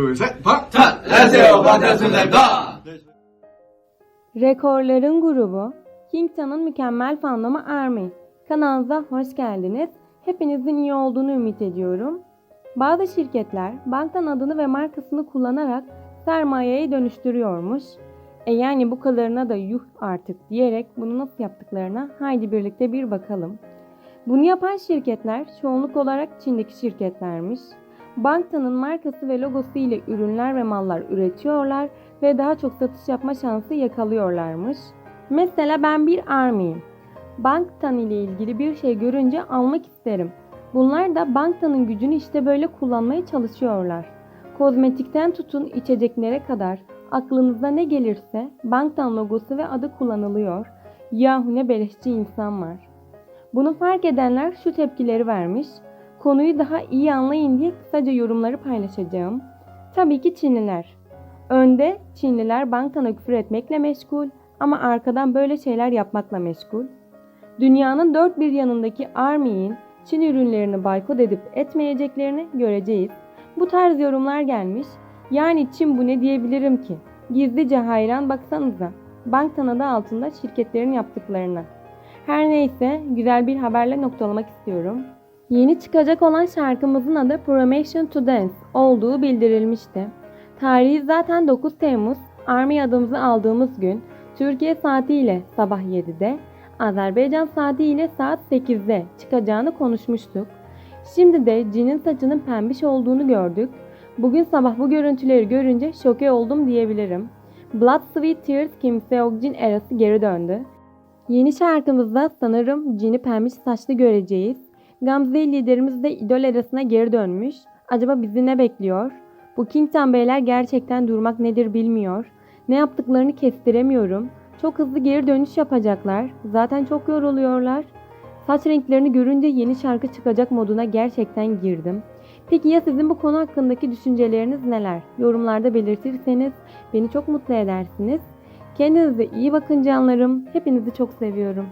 둘, 셋, 박! 자, 안녕하세요. 반갑습니다. Rekorların grubu Kington'un mükemmel fandomu Army. Kanalımıza hoş geldiniz. Hepinizin iyi olduğunu ümit ediyorum. Bazı şirketler banktan adını ve markasını kullanarak sermayeyi dönüştürüyormuş. E yani bu kadarına da yuh artık diyerek bunu nasıl yaptıklarına haydi birlikte bir bakalım. Bunu yapan şirketler çoğunluk olarak Çin'deki şirketlermiş. Banktanın markası ve logosu ile ürünler ve mallar üretiyorlar ve daha çok satış yapma şansı yakalıyorlarmış. Mesela ben bir army'yim. Banktan ile ilgili bir şey görünce almak isterim. Bunlar da banktanın gücünü işte böyle kullanmaya çalışıyorlar. Kozmetikten tutun içeceklere kadar aklınıza ne gelirse banktan logosu ve adı kullanılıyor. Yahu ne beleşçi insan var. Bunu fark edenler şu tepkileri vermiş. Konuyu daha iyi anlayın diye kısaca yorumları paylaşacağım. Tabii ki Çinliler. Önde Çinliler banktan küfür etmekle meşgul ama arkadan böyle şeyler yapmakla meşgul. Dünyanın dört bir yanındaki Army'in Çin ürünlerini boykot edip etmeyeceklerini göreceğiz. Bu tarz yorumlar gelmiş. Yani Çin bu ne diyebilirim ki? Gizlice hayran baksanıza. Banktan adı altında şirketlerin yaptıklarına. Her neyse güzel bir haberle noktalamak istiyorum. Yeni çıkacak olan şarkımızın adı Promotion to Dance olduğu bildirilmişti. Tarihi zaten 9 Temmuz, Army adımızı aldığımız gün Türkiye saatiyle sabah 7'de, Azerbaycan saatiyle saat 8'de çıkacağını konuşmuştuk. Şimdi de Cin'in saçının pembiş olduğunu gördük. Bugün sabah bu görüntüleri görünce şoke oldum diyebilirim. Blood Sweat Tears Kim Seok Jin erası geri döndü. Yeni şarkımızda sanırım Cin'i pembiş saçlı göreceğiz. Gamze liderimiz de idol arasına geri dönmüş. Acaba bizi ne bekliyor? Bu Kington beyler gerçekten durmak nedir bilmiyor. Ne yaptıklarını kestiremiyorum. Çok hızlı geri dönüş yapacaklar. Zaten çok yoruluyorlar. Saç renklerini görünce yeni şarkı çıkacak moduna gerçekten girdim. Peki ya sizin bu konu hakkındaki düşünceleriniz neler? Yorumlarda belirtirseniz beni çok mutlu edersiniz. Kendinize iyi bakın canlarım. Hepinizi çok seviyorum.